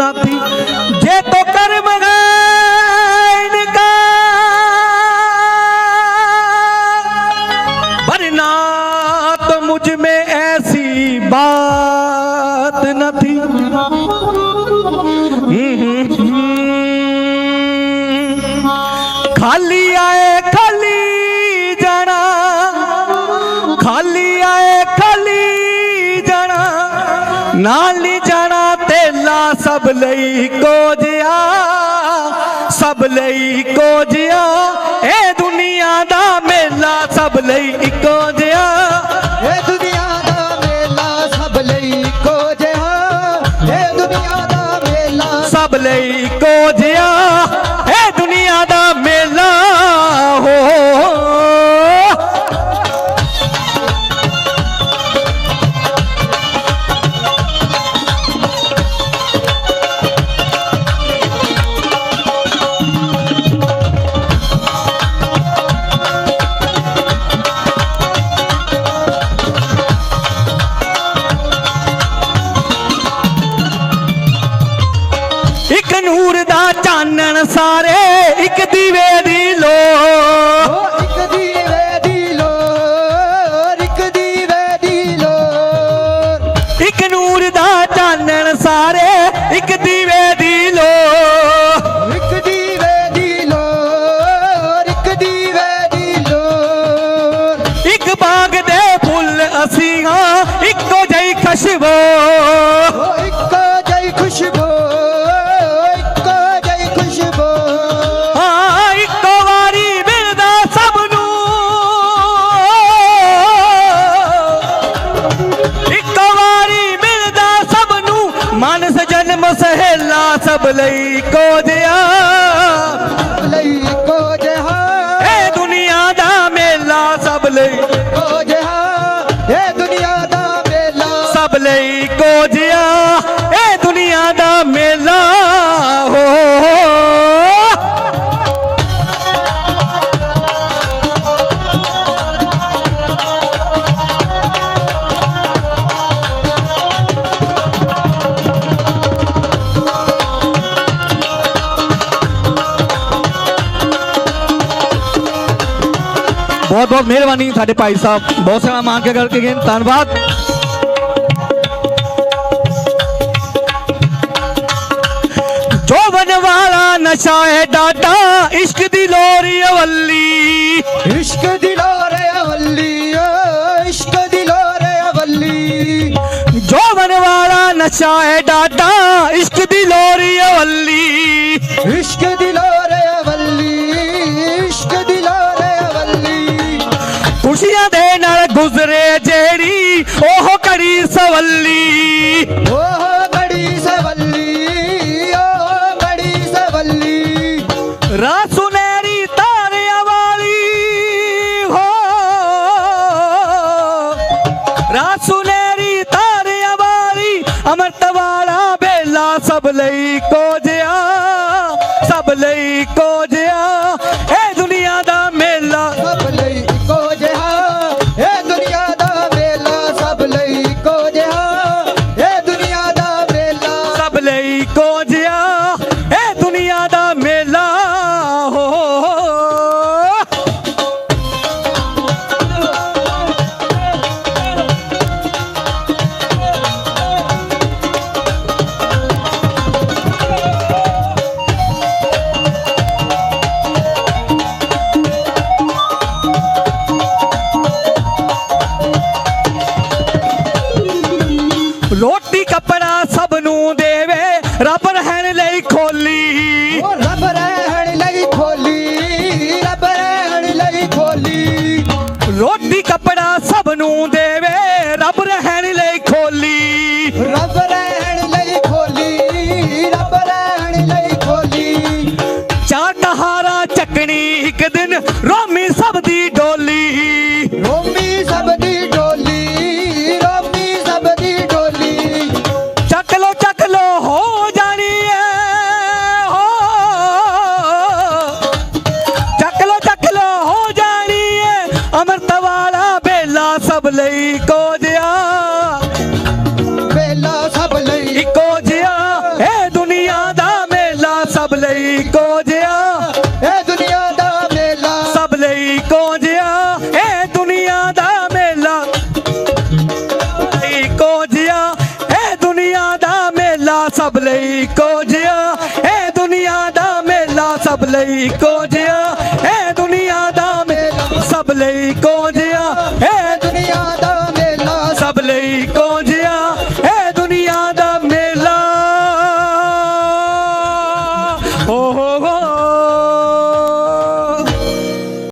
नाती जे तो कर्म इनका वरना तो मुझ में ऐसी बात न थी खाली आए खाली जाना खाली आए खाली जाना नाली जाना ਸਭ ਲਈ ਕੋ ਜਿਆ ਸਭ ਲਈ ਇੱਕੋ ਜਿਆ ਇਹ ਦੁਨੀਆ ਦਾ ਮੇਲਾ ਸਭ ਲਈ ਇੱਕੋ ਨੂਰ ਦਾ ਚਾਨਣ ਸਾਰੇ ਇੱਕ ਦੀਵੇ ਦੀ ਲੋ ਇੱਕ ਦੀਵੇ ਦੀ ਲੋਰ ਇੱਕ ਦੀਵੇ ਦੀ ਲੋਰ ਇੱਕ ਨੂਰ ਦਾ ਚਾਨਣ ਸਾਰੇ ਇੱਕ ਦੀਵੇ ਦੀ ਲੋ ਇੱਕ ਦੀਵੇ ਦੀ ਲੋਰ ਇੱਕ ਦੀਵੇ ਦੀ ਲੋਰ ਇੱਕ ਬਾਗ ਦੇ ਫੁੱਲ ਅਸੀਂ ਹਾਂ ਇੱਕੋ ਜਿਹੀ ਖੁਸ਼ਬੂ। ਸਭ ਲਈ ਜਿਹਾ। ਲਈ ਜਿਹਾ। ਇਹ ਦੁਨੀਆ ਦਾ ਮੇਲਾ ਸਭ ਲਈ ਬਹੁਤ ਬਹੁਤ ਮਿਹਰਬਾਨੀ ਸਾਡੇ ਭਾਈ ਸਾਹਿਬ। ਬਹੁਤ ਸੇਵਾ ਮਾਨ ਕੇ ਕਰਕੇ ਗਏ ਧੰਨਵਾਦ। ਜੋਬਨ ਵਾਲਾ ਨਸ਼ਾ ਹੈ ਡਾਟਾ ਇਸ਼ਕ ਦੀ ਲੋਰੀ ਅਵੱਲੀ। ਇਸ਼ਕ ਦਿਲੋਂ ਰੇ ਅਵੱਲੀ ਇਸ਼ਕ ਦਿਲੋਂ ਰੇ ਅਵੱਲੀ। ਜੋਬਨ ਵਾਲਾ ਨਸ਼ਾ ਹੈ ਡਾਟਾ ਇਸ਼ਕ ਦੀ ਲੋਰੀ ਅਵੱਲੀ। ਇਸ਼ਕ ਦਿਲੋਂ ਗੁਜ਼ਰੇ ਜਿਹੜੀ ਉਹ ਘੜੀ ਸਵੱਲੀ। ਓਹ ਬੜੀ ਸਵੱਲੀ ਓ ਬੜੀ ਸਵੱਲੀ। ਰਾਤ ਸੁਨਹਿਰੀ ਤਾਰਿਆਂ ਵਾਲੀ ਹੋ। ਰਾਤ ਸੁਨਹਿਰੀ ਤਾਰਿਆਂ ਵਾਲੀ ਅਮਰਤ ਵਾਲਾ ਬੇਲਾ ਸਭ ਲਈ ਕੋ ਜਿਆ ਸਭ ਲਈ ਕੋ ਰੋਟੀ ਕੱਪੜਾ ਸਭ ਨੂੰ ਦੇਵੇ ਰੱਬ ਰਹਿਣ ਲਈ ਖੋਲੀ। ਓ ਰੱਬ ਰਹਿਣ ਲਈ ਖੋਲੀ ਰੱਬ ਰਹਿਣ ਲਈ ਖੋਲੀ। ਰੋਟੀ ਕੱਪੜਾ ਸਭ ਨੂੰ ਦੇਵੇ ਰੱਬ ਰਹਿਣ ਲਈ ਖੋਲੀ। ਰੱਬ ਰਹਿਣ ਲਈ ਖੋਲੀ ਰੱਬ ਰਹਿਣ ਲਈ ਖੋਲੀ। ਕਹਾਰਾ ਸਭ ਲਈ ਕੋ ਜਿਆ ਮੇਲਾ ਸਭ ਲਈ ਕੋ ਜਿਆ ਏ ਦੁਨੀਆ ਦਾ ਮੇਲਾ ਸਭ ਲਈ ਕੋ ਜਿਆ ਏ ਦੁਨੀਆ ਦਾ ਮੇਲਾ ਸਭ ਲਈ ਕੋ ਜਿਆ ਏ ਦੁਨੀਆ ਦਾ ਮੇਲਾ ਲਈ ਕੋ ਜਿਆ ਏ ਦੁਨੀਆ ਦਾ ਮੇਲਾ ਸਭ ਲਈ ਕੋ ਜਿਆ ਏ ਦੁਨੀਆ ਦਾ ਮੇਲਾ ਸਭ ਲਈ ਕੋ ਜਿਆ ਏ ਦੁਨੀਆ ਦਾ ਮੇਲਾ ਸਭ ਲਈ ਕੋ ਜਿਆ ਏ Blake.